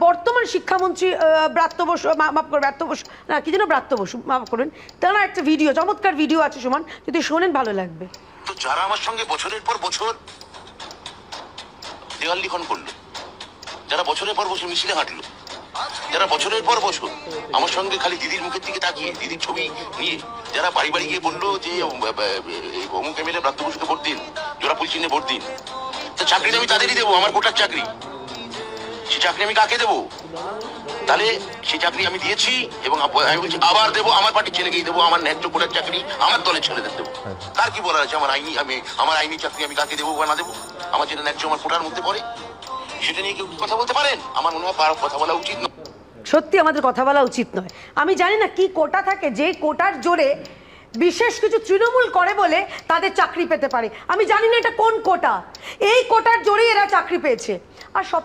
বর্তমান শিক্ষামন্ত্রী ব্রাত্য বসু মাফ করবেন ব্রাত্য বসু, না, কি যেন ব্রাত্য বসু, মাফ করবেন তারা একটা ভিডিও চমৎকার ভিডিও আছে সমান, যদি শোনেন ভালো লাগবে। তো যারা আমার সঙ্গে বছরের পর বছর দেওয়াল লিখন করল, যারা বছরের পর বছর মিছিলে হাঁটলো, যারা বছরের পর বছর আমার সঙ্গে খালি দিদির মুখের দিকে তাকিয়ে, দিদির ছবি নিয়ে, যারা বাড়ি বাড়ি গিয়ে বলল যে অমুক এমএলএ প্রাপ্ত বসুকে ভোট দিন, জোড়া ফুল চিহ্নে ভোট দিন, তো চাকরি আমি তাদেরই দেবো, আমার কোটার চাকরি। সে চাকরি আমি কাকে দেবো? তাহলে সেই চাকরি আমি দিয়েছি এবং আমি বলছি আবার দেবো আমার পার্টির ছেলেকেই দেবো আমার ন্যায্য কোটার চাকরি আমার দলের ছেলেদের দেবো। তার কি বলার আছে? আমার আইনি আমি আমার আইনি চাকরি আমি কাকে দেবো বা না দেবো? আমার যেটা ন্যায্য আমার কোটার মধ্যে পড়ে। সেটা নিয়ে কেউ কথা বলতে পারেন? আমার মনে হয় কথা বলা উচিত নয়। সত্যি আমাদের কথা বলা উচিত নয়। আমি জানি না কি কোটা থাকে যে কোটার জোরে বিশেষ কিছু তৃণমূল করে বলে তাদের চাকরি পেতে পারে। আমি জানি না এটা কোন কোটা। এই কোটার জোরেই এরা চাকরি পেয়েছে। আর সব